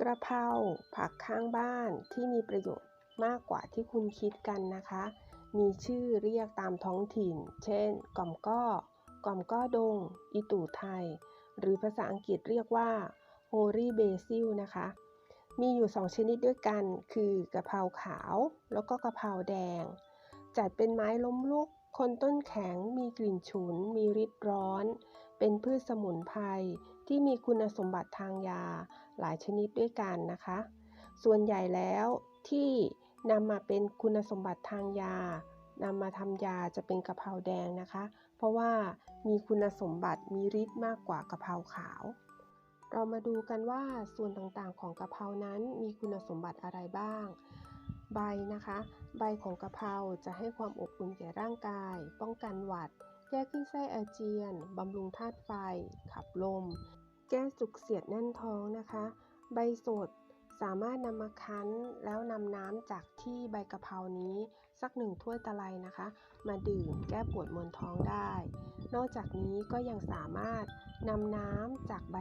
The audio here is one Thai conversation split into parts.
กระเพราผักข้างบ้านที่มีประโยชน์มากกว่าที่คุณคิดกันนะคะ มีชื่อเรียกตามท้องถิ่น เช่นก่อมก้อก่อมก้อดง อีตู่ไทย หรือภาษาอังกฤษเรียกว่า holy basil นะคะ มีอยู่ 2 ชนิดด้วยกัน คือกะเพราขาวแล้วก็กะเพราแดง จัดเป็นไม้ล้มลุก คนต้นแข็ง มีกลิ่นฉุน มีฤทธิ์ร้อน เป็นพืชสมุนไพรที่มีคุณสมบัติทางยาหลายชนิดด้วยกันนะคะ ส่วนใหญ่แล้วที่นำมาเป็นคุณสมบัติทางยานำมาทำยาจะเป็นกะเพราแดงนะคะ เพราะว่ามีคุณสมบัติมีฤทธิ์มากกว่ากะเพราขาว เรามาดูกันว่าส่วนต่างๆของกะเพรานั้นมีคุณสมบัติอะไรบ้าง ใบนะคะ ใบของกะเพราจะให้ความอบอุ่นแก่ร่างกาย ป้องกันหวัด แก้ขึ้นไส้อาเจียน บำรุงธาตุไฟ ขับลม แก้จุกเสียดแน่นท้องนะคะ ใบสดสามารถนำมาคั้นแล้วนำน้ำจากที่ใบกะเพรานี้ สักหนึ่งถ้วยตะไลนะคะ มาดื่มแก้ปวดมวนท้องได้ นอกจากนี้ก็ยังสามารถนำน้ำจากใบ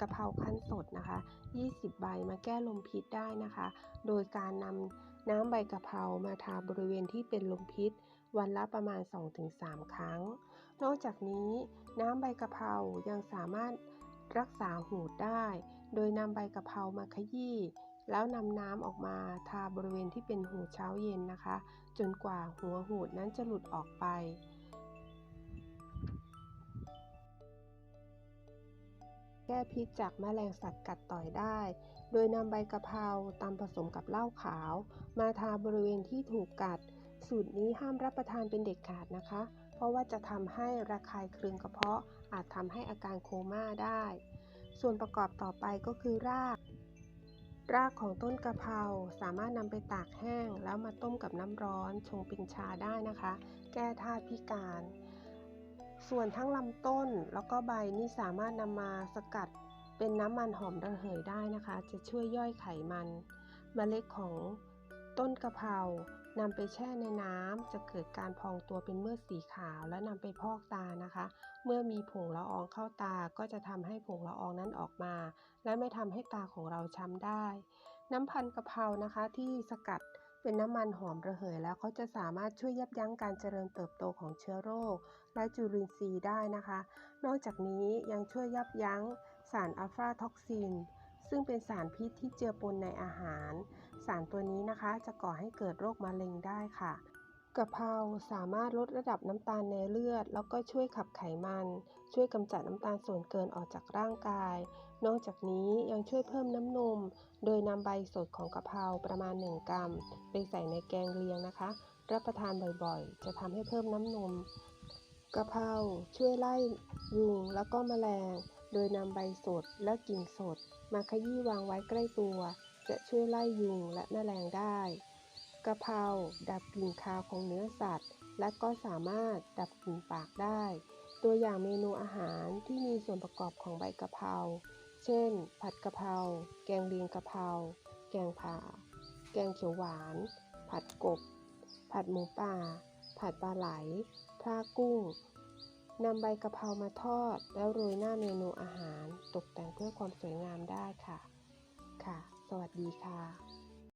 กะเพราคั้นสดนะคะ 20 ใบมาแก้ลมพิษได้นะคะ โดยการนำน้ำใบกะเพรามาทาบริเวณที่เป็นลมพิษ วันละประมาณ 2-3 ครั้ง นอกจากนี้น้ำใบกะเพรายังสามารถรักษาหูดได้ โดยนำใบกะเพรามาขยี้แล้วนำน้ำออกมาทาบริเวณที่เป็นหูเช้าเย็นนะคะ จนกว่าหัวหูดนั้นจะหลุดออกไปแก้พิษจากแมลงสัตว์กัดต่อยได้ โดยนำใบกะเพราตำผสมกับเหล้าขาว มาทาบริเวณที่ถูกกัด สูตรนี้ห้ามรับประทานเป็นเด็ดขาดนะคะ เพราะว่าจะทำให้ระคายเคืองกระเพาะ อาจทำให้อาการโคม่าได้ ส่วนประกอบต่อไปก็คือราก รากของต้นกะเพราสามารถนำไปตากแห้ง แล้วมาต้มกับน้ำร้อนชงเป็นชาได้นะคะ แก้ธาตุพิการ ส่วนทั้งลำต้นแล้วก็ใบนี่สามารถนำมาสกัดเป็นน้ำมันหอมระเหยได้นะคะ จะช่วยย่อยไขมันมเมล็ดของต้นกะเพรา นำไปแช่ในน้ำจะเกิดการพองตัวเป็นเมือดสีขาวและนำไปพอกตานะคะ เมื่อมีผงละอองเข้าตาก็จะทำให้ผงละอองนั้นออกมา และไม่ทำให้ตาของเราช้ำได้ น้ำพันกะเพรานะคะที่สกัดเป็นน้ำมันหอมระเหยแล้วเขาจะสามารถช่วยยับยั้งการเจริญเติบโตของเชื้อโรค และจุลินทรีย์ได้นะคะ นอกจากนี้ยังช่วยยับยั้งสารอัลฟาท็อกซินซึ่งเป็นสารพิษที่เจือปนในอาหาร สารตัวนี้นะคะ จะก่อให้เกิดโรคมะเร็งได้ค่ะกะเพราสามารถลดระดับน้ำตาลในเลือด แล้วก็ช่วยขับไขมัน ช่วยกำจัดน้ำตาลส่วนเกินออกจากร่างกาย นอกจากนี้ยังช่วยเพิ่มน้ำนม โดยนำใบสดของกะเพราประมาณ 1 กรัม ไปใส่ในแกงเลียงนะคะ รับประทานบ่อยๆ จะทำให้เพิ่มน้ำนมกะเพราช่วยไล่ยุงแล้วก็แมลง โดยนำใบสดและกิ่งสด มาขยี้วางไว้ใกล้ตัว จะช่วยไล่ยุงและแมลงได้กะเพราดับกลิ่นคาวของเนื้อสัตว์ และก็สามารถดับกลิ่นปากได้ ตัวอย่างเมนูอาหารที่มีส่วนประกอบของใบกะเพรา เช่น ผัดกะเพรา แกงเลียงกะเพรา แกงผ่า แกงเขียวหวาน ผัดกบ ผัดหมูป่า ผัดปลาไหลพลากุ้งนำใบกะเพรามาทอด แล้วโรยหน้าเมนูอาหาร ตกแต่งเพื่อความสวยงามได้ค่ะ ค่ะ สวัสดีค่ะ